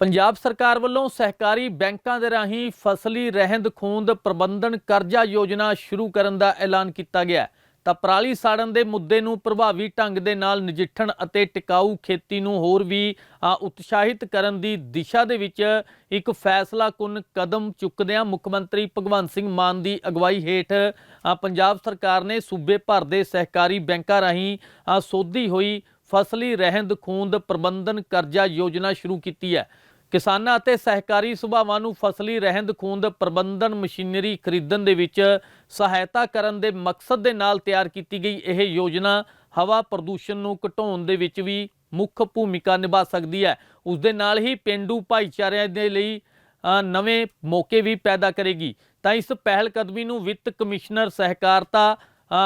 ਪੰਜਾਬ ਸਰਕਾਰ ਵੱਲੋਂ ਸਹਿਕਾਰੀ ਬੈਂਕਾਂ ਦੇ ਰਾਹੀਂ ਫਸਲੀ ਰਹਿੰਦ ਖੂੰਹਦ ਪ੍ਰਬੰਧਨ ਕਰਜ਼ਾ ਯੋਜਨਾ ਸ਼ੁਰੂ ਕਰਨ ਦਾ ਐਲਾਨ ਕੀਤਾ ਗਿਆ ਤਾਂ ਪਰਾਲੀ ਸਾੜਨ ਦੇ ਮੁੱਦੇ ਨੂੰ ਪ੍ਰਭਾਵੀ ਢੰਗ ਦੇ ਨਾਲ ਨਜਿੱਠਣ ਅਤੇ ਟਿਕਾਊ ਖੇਤੀ ਨੂੰ ਹੋਰ ਵੀ ਉਤਸ਼ਾਹਿਤ ਕਰਨ ਦੀ ਦਿਸ਼ਾ ਦੇ ਵਿੱਚ ਇੱਕ ਫੈਸਲਾਕੁੰਨ ਕਦਮ ਚੁੱਕਦਿਆਂ ਮੁੱਖ ਮੰਤਰੀ ਭਗਵੰਤ ਸਿੰਘ ਮਾਨ ਦੀ ਅਗਵਾਈ ਹੇਠ ਪੰਜਾਬ ਸਰਕਾਰ ਨੇ ਸੂਬੇ ਭਰ ਦੇ ਸਹਿਕਾਰੀ ਬੈਂਕਾਂ ਰਾਹੀਂ ਸੋਧੀ ਹੋਈ ਫਸਲੀ ਰਹਿੰਦ ਖੂੰਦ ਪ੍ਰਬੰਧਨ ਕਰਜ਼ਾ ਯੋਜਨਾ ਸ਼ੁਰੂ ਕੀਤੀ ਹੈ। ਕਿਸਾਨਾਂ ਅਤੇ ਸਹਿਕਾਰੀ ਸੁਭਾਵਾਂ ਨੂੰ ਫਸਲੀ ਰਹਿੰਦ ਖੂੰਦ ਪ੍ਰਬੰਧਨ ਮਸ਼ੀਨਰੀ ਖਰੀਦਣ ਦੇ ਵਿੱਚ ਸਹਾਇਤਾ ਕਰਨ ਦੇ ਮਕਸਦ ਦੇ ਨਾਲ ਤਿਆਰ ਕੀਤੀ ਗਈ ਇਹ ਯੋਜਨਾ ਹਵਾ ਪ੍ਰਦੂਸ਼ਣ ਨੂੰ ਘਟਾਉਣ ਦੇ ਵਿੱਚ ਵੀ ਮੁੱਖ ਭੂਮਿਕਾ ਨਿਭਾ ਸਕਦੀ ਹੈ। ਉਸ ਦੇ ਨਾਲ ਹੀ ਪਿੰਡੂ ਭਾਈਚਾਰਿਆਂ ਦੇ ਲਈ ਨਵੇਂ ਮੌਕੇ ਵੀ ਪੈਦਾ ਕਰੇਗੀ। ਤਾਂ ਇਸ ਪਹਿਲ ਕਦਮੀ ਨੂੰ ਵਿੱਤ ਕਮਿਸ਼ਨਰ ਸਹਿਕਾਰਤਾ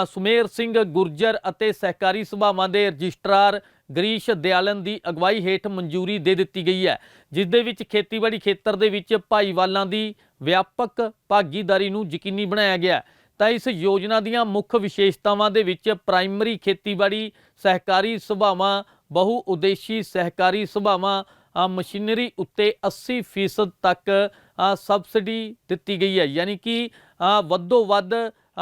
ਸੁਮੇਰ ਸਿੰਘ ਗੁਰਜਰ ਅਤੇ ਸਹਿਕਾਰੀ ਸਭਾਵਾਂ ਦੇ ਰਜਿਸਟਰਾਰ ਗਰੀਸ਼ ਦਿਆਲਨ ਦੀ ਅਗਵਾਈ ਹੇਠ ਮਨਜ਼ੂਰੀ ਦੇ ਦਿੱਤੀ ਗਈ ਹੈ, ਜਿਸ ਦੇ ਵਿੱਚ ਖੇਤੀਬਾੜੀ ਖੇਤਰ ਦੇ ਵਿੱਚ ਭਾਈਵਾਲਾਂ ਦੀ ਵਿਆਪਕ ਭਾਗੀਦਾਰੀ ਨੂੰ ਯਕੀਨੀ ਬਣਾਇਆ ਗਿਆ ਹੈ। ਤਾਂ ਇਸ ਯੋਜਨਾ ਦੀਆਂ ਮੁੱਖ ਵਿਸ਼ੇਸ਼ਤਾਵਾਂ ਦੇ ਵਿੱਚ ਪ੍ਰਾਇਮਰੀ ਖੇਤੀਬਾੜੀ, ਸਹਿਕਾਰੀ ਸਭਾਵਾਂ, ਬਹੁ ਉਦੇਸ਼ੀ ਸਹਿਕਾਰੀ ਸਭਾਵਾਂ ਮਸ਼ੀਨਰੀ ਉੱਤੇ 80% ਤੱਕ ਸਬਸਿਡੀ ਦਿੱਤੀ ਗਈ ਹੈ, ਯਾਨੀ ਕਿ ਵੱਧੋ ਵੱਧ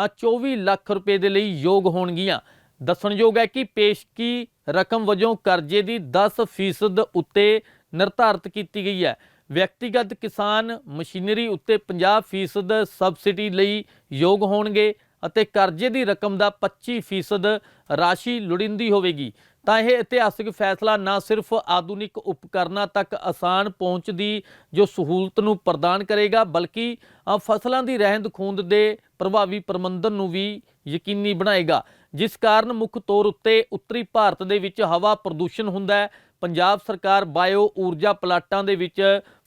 24 ਲੱਖ ਰੁਪਏ ਦੇ ਲਈ ਯੋਗ ਹੋਣਗੀਆਂ। ਦੱਸਣਯੋਗ ਹੈ ਕਿ ਪੇਸ਼ਕੀ ਰਕਮ ਵਜੋਂ ਕਰਜ਼ੇ ਦੀ 10% ਉੱਤੇ ਨਿਰਧਾਰਤ ਕੀਤੀ ਗਈ ਹੈ। ਵਿਅਕਤੀਗਤ ਕਿਸਾਨ ਮਸ਼ੀਨਰੀ ਉੱਤੇ 50% ਸਬਸਿਡੀ ਲਈ ਯੋਗ ਹੋਣਗੇ ਅਤੇ ਕਰਜ਼ੇ ਦੀ ਰਕਮ ਦਾ 25% ਰਾਸ਼ੀ ਲੋੜੀਂਦੀ ਹੋਵੇਗੀ। ਤਾਂ ਇਹ ਇਤਿਹਾਸਿਕ ਫੈਸਲਾ ਨਾ ਸਿਰਫ ਆਧੁਨਿਕ ਉਪਕਰਨਾਂ ਤੱਕ ਆਸਾਨ ਪਹੁੰਚ ਦੀ ਜੋ ਸਹੂਲਤ ਨੂੰ ਪ੍ਰਦਾਨ ਕਰੇਗਾ, ਬਲਕਿ ਫਸਲਾਂ ਦੀ ਰਹਿੰਦ ਖੂੰਦ ਦੇ ਪ੍ਰਭਾਵੀ ਪ੍ਰਬੰਧਨ ਨੂੰ ਵੀ ਯਕੀਨੀ ਬਣਾਏਗਾ। ਜਿਸ ਕਾਰਨ ਮੁੱਖ ਤੌਰ ਉੱਤੇ ਉੱਤਰੀ ਭਾਰਤ ਦੇ ਵਿੱਚ ਹਵਾ ਪ੍ਰਦੂਸ਼ਣ ਹੁੰਦਾ ਹੈ, ਪੰਜਾਬ ਸਰਕਾਰ ਬਾਇਓ ਊਰਜਾ ਪਲਾਟਾਂ ਦੇ ਵਿੱਚ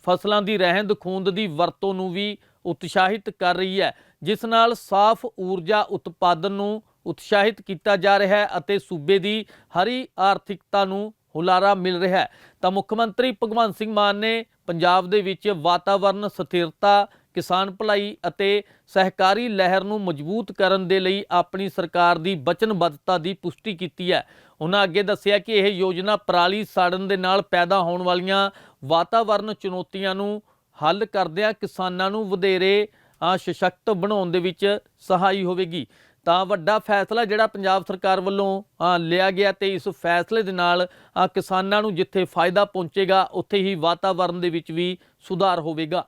ਫਸਲਾਂ ਦੀ ਰਹਿੰਦ ਖੂੰਦ ਦੀ ਵਰਤੋਂ ਨੂੰ ਵੀ ਉਤਸ਼ਾਹਿਤ ਕਰ ਰਹੀ ਹੈ, ਜਿਸ ਨਾਲ ਸਾਫ਼ ਊਰਜਾ ਉਤਪਾਦਨ ਨੂੰ ਉਤਸ਼ਾਹਿਤ ਕੀਤਾ ਜਾ ਰਿਹਾ ਹੈ ਅਤੇ ਸੂਬੇ ਦੀ ਹਰੀ ਆਰਥਿਕਤਾ ਨੂੰ ਹੁਲਾਰਾ ਮਿਲ ਰਿਹਾ ਹੈ। ਤਾਂ ਮੁੱਖ ਮੰਤਰੀ ਭਗਵੰਤ ਸਿੰਘ ਮਾਨ ਨੇ ਪੰਜਾਬ ਦੇ ਵਿੱਚ ਵਾਤਾਵਰਣ ਸਥਿਰਤਾ, ਕਿਸਾਨ ਭਲਾਈ ਅਤੇ ਸਹਿਕਾਰੀ ਲਹਿਰ ਨੂੰ ਮਜ਼ਬੂਤ ਕਰਨ ਦੇ ਲਈ ਆਪਣੀ ਸਰਕਾਰ ਦੀ ਵਚਨਬੱਧਤਾ ਦੀ ਪੁਸ਼ਟੀ ਕੀਤੀ ਹੈ। ਉਹਨਾਂ ਅੱਗੇ ਦੱਸਿਆ ਕਿ ਇਹ ਯੋਜਨਾ ਪਰਾਲੀ ਸਾੜਨ ਦੇ ਨਾਲ ਪੈਦਾ ਹੋਣ ਵਾਲੀਆਂ ਵਾਤਾਵਰਣ ਚੁਣੌਤੀਆਂ ਨੂੰ ਹੱਲ ਕਰਦਿਆਂ ਕਿਸਾਨਾਂ ਨੂੰ ਵਧੇਰੇ ਸਸ਼ਕਤ ਬਣਾਉਣ ਦੇ ਵਿੱਚ ਸਹਾਈ ਹੋਵੇਗੀ। ਤਾਂ ਵੱਡਾ ਫੈਸਲਾ ਜਿਹੜਾ ਪੰਜਾਬ ਸਰਕਾਰ ਵੱਲੋਂ ਲਿਆ ਗਿਆ ਤੇ ਇਸ ਫੈਸਲੇ ਦੇ ਨਾਲ ਕਿਸਾਨਾਂ ਨੂੰ ਜਿੱਥੇ ਫਾਇਦਾ ਪਹੁੰਚੇਗਾ, ਉੱਥੇ ਹੀ ਵਾਤਾਵਰਣ ਦੇ ਵਿੱਚ ਵੀ ਸੁਧਾਰ ਹੋਵੇਗਾ।